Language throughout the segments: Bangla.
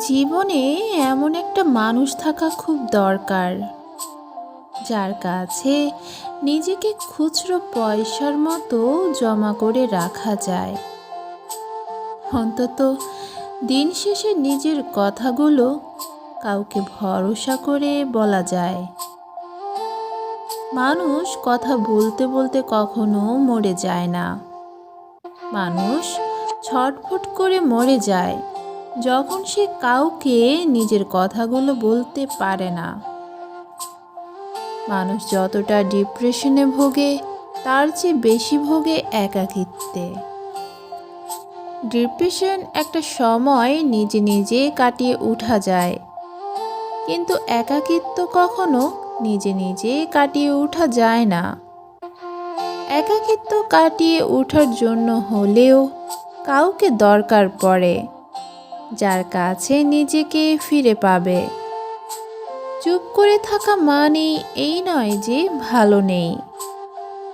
জীবনে এমন একটা মানুষ থাকা খুব দরকার, যার কাছে নিজেকে খুচরো পয়সার মতো জমা করে রাখা যায়। অন্তত দিন শেষে নিজের কথাগুলো কাউকে ভরসা করে বলা যায়। মানুষ কথা বলতে বলতে কখনো মরে যায় না। মানুষ ছটফট করে মরে যায়, যখন সে কাউকে নিজের কথাগুলো বলতে পারে না। মানুষ যতটা ডিপ্রেশনে ভোগে, তার চেয়ে বেশি ভোগে একাকিত্বে। ডিপ্রেশন একটা সময় নিজে নিজে কাটিয়ে উঠা যায়, কিন্তু একাকিত্ব কখনো নিজে নিজে কাটিয়ে উঠা যায় না। একাকিত্ব কাটিয়ে ওঠার জন্য হলেও কাউকে দরকার পড়ে, যার কাছে নিজেকে ফিরে পাবে। চুপ করে থাকা মানে এই নয় যে ভালো নেই।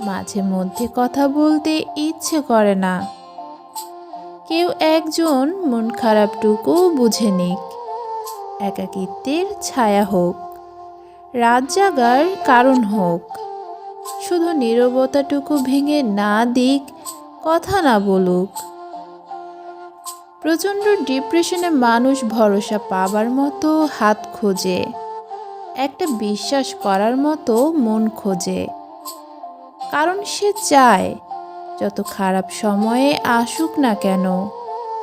মাঝে মধ্যে কথা বলতে ইচ্ছে করে না। কেউ একজন মন খারাপটুকু বুঝে নিক। একাকিত্বের ছায়া হোক, রাত জাগার কারণ হোক, শুধু নীরবতাটুকু ভেঙে না দিক, কথা না বলুক। প্রচণ্ড ডিপ্রেশনে মানুষ ভরসা পাবার মতো হাত খোঁজে। একটা বিশ্বাস করার মতো মন খোঁজে। কারণ সে চায়, যত খারাপ সময়ে আসুক না কেন,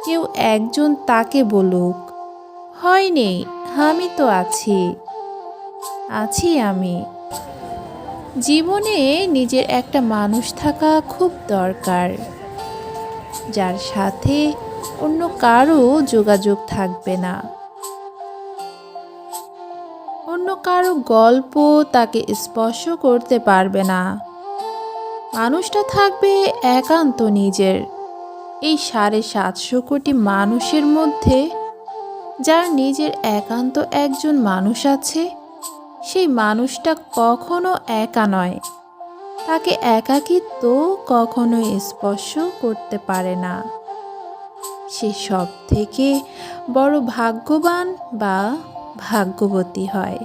কেউ একজন তাকে বলুক। হয়নি, আমি তো আছি। আছি আমি। জীবনে নিজের একটা মানুষ থাকা খুব দরকার। যার সাথে অন্য কারও যোগাযোগ থাকবে না। অন্য কারও গল্প তাকে স্পর্শ করতে পারবে না। মানুষটা থাকবে একান্ত নিজের। এই সাড়ে সাতশো কোটি মানুষের মধ্যে যার নিজের একান্ত একজন মানুষ আছে, সেই মানুষটা কখনো একা নয়। তাকে একাকিত্ব কখনো স্পর্শ করতে পারে না। সে সব থেকে বড় ভাগ্যবান বা ভাগ্যবতী হয়।